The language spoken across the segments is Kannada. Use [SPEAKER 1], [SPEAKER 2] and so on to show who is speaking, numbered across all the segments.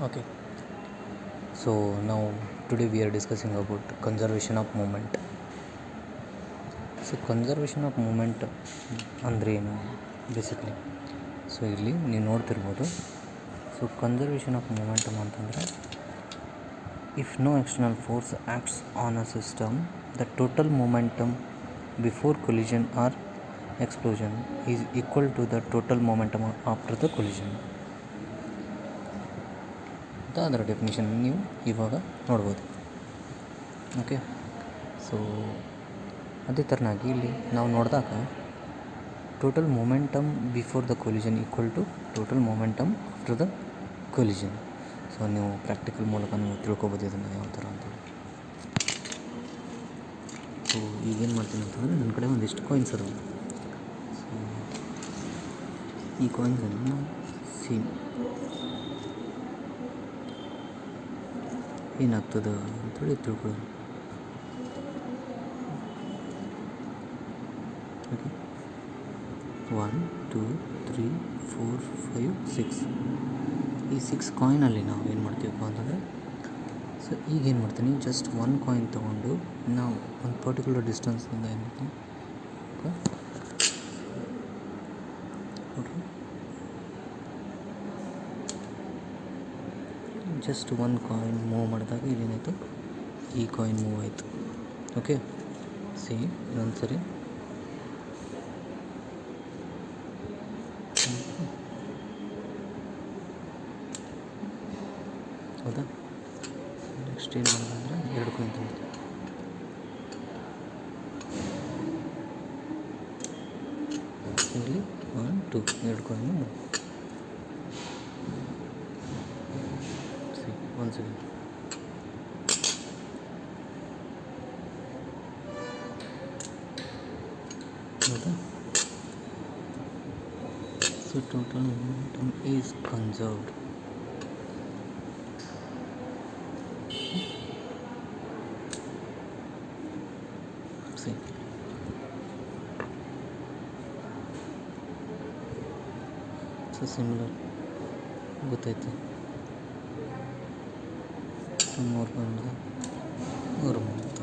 [SPEAKER 1] okay. So, now, today we are discussing about conservation of movement. So conservation of moment ಅಂದರೆ ಏನು ಬೇಸಿಕ್ಲಿ ಸೊ ಇಲ್ಲಿ ನೀವು ನೋಡ್ತಿರ್ಬೋದು. ಸೊ ಕನ್ಸರ್ವೇಷನ್ ಆಫ್ ಮೂಮೆಂಟಮ್ ಅಂತಂದರೆ if no external force acts on a system the total momentum before collision or explosion is equal to the total momentum after the collision ಅಂತ ಅದರ ಡೆಫಿನೇಷನ್ ನೀವು ಇವಾಗ ನೋಡ್ಬೋದು. ಓಕೆ ಸೊ ಅದೇ ಥರನಾಗಿ ಇಲ್ಲಿ ನಾವು ನೋಡಿದಾಗ total momentum before the collision equal to total momentum after the collision so ನೀವು ಪ್ರಾಕ್ಟಿಕಲ್ ಮೂಲಕ ನೀವು ತಿಳ್ಕೊಬೋದು ಇದನ್ನು ಯಾವ ಥರ ಅಂತ ಸೊ ಈಗೇನು ಮಾಡ್ತೀನಿ ಅಂತಂದರೆ ನನ್ನ ಕಡೆ ಒಂದಿಷ್ಟು ಕಾಯಿನ್ಸ್ ಅದಾವೆ. ಸೊ ಈ ಕಾಯಿನ್ಸನ್ನು ನಾವು ಸೇಮ್ ಏನಾಗ್ತದೆ ಅಂತೇಳಿ ತಿಳ್ಕೊಳ್ಳೋಣ. Okay one two three four five six ಈ ಸಿಕ್ಸ್ ಕಾಯಿನಲ್ಲಿ ನಾವು ಏನು ಮಾಡ್ತೀವಪ್ಪ ಅಂತಂದರೆ ಸೊ ಈಗ ಏನು ಮಾಡ್ತೀನಿ ಜಸ್ಟ್ ಒನ್ ಕಾಯಿನ್ ತೊಗೊಂಡು ನಾವು ಒಂದು ಪರ್ಟಿಕ್ಯುಲರ್ ಡಿಸ್ಟೆನ್ಸಿಂದ ಏನು ಮಾಡ್ತೀನಿ. ನೋಡ್ರಿ ಜಸ್ಟ್ ಒಂದು ಕಾಯಿನ್ ಮೂವ್ ಮಾಡಿದಾಗ ಇಲ್ಲೇನಾಯಿತು ಈ ಕಾಯಿನ್ ಮೂವ್ ಆಯಿತು. ಓಕೆ ಸಿ ಇನ್ನೊಂದು ಸರಿ ಹೌದಾ? ನೆಕ್ಸ್ಟ್ ಏನು ಮಾಡೋದಂದ್ರೆ ಎರಡು ಕಾಯಿನ್ ತೊಗೊಳ್ತೀನಿ ಇಲ್ಲಿ ಒನ್ ಟು ಎರಡು ಕಾಯಿನು ಸಿ ಒನ್ ಸೆಕೆಂಡ್ ಹೌದಾ so total momentum is conserved see so similar ಗೊತ್ತಾಯ್ತು ಸೊ ಮೂರು ಬಂದು ಮೂರು ಮೂವತ್ತು.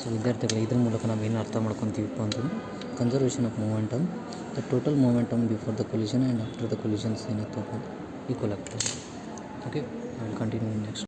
[SPEAKER 1] ಸೊ ವಿದ್ಯಾರ್ಥಿಗಳು ಇದ್ರ ಮೂಲಕ ನಾವು ಏನು ಅರ್ಥ ಮಾಡ್ಕೊತೀವಪ್ಪ ಅಂತಂದ್ರೆ conservation of momentum the total momentum before the collision and after the collisions ಏನಾಗ್ತವೆ equal ಆಗ್ತದೆ okay I will continue next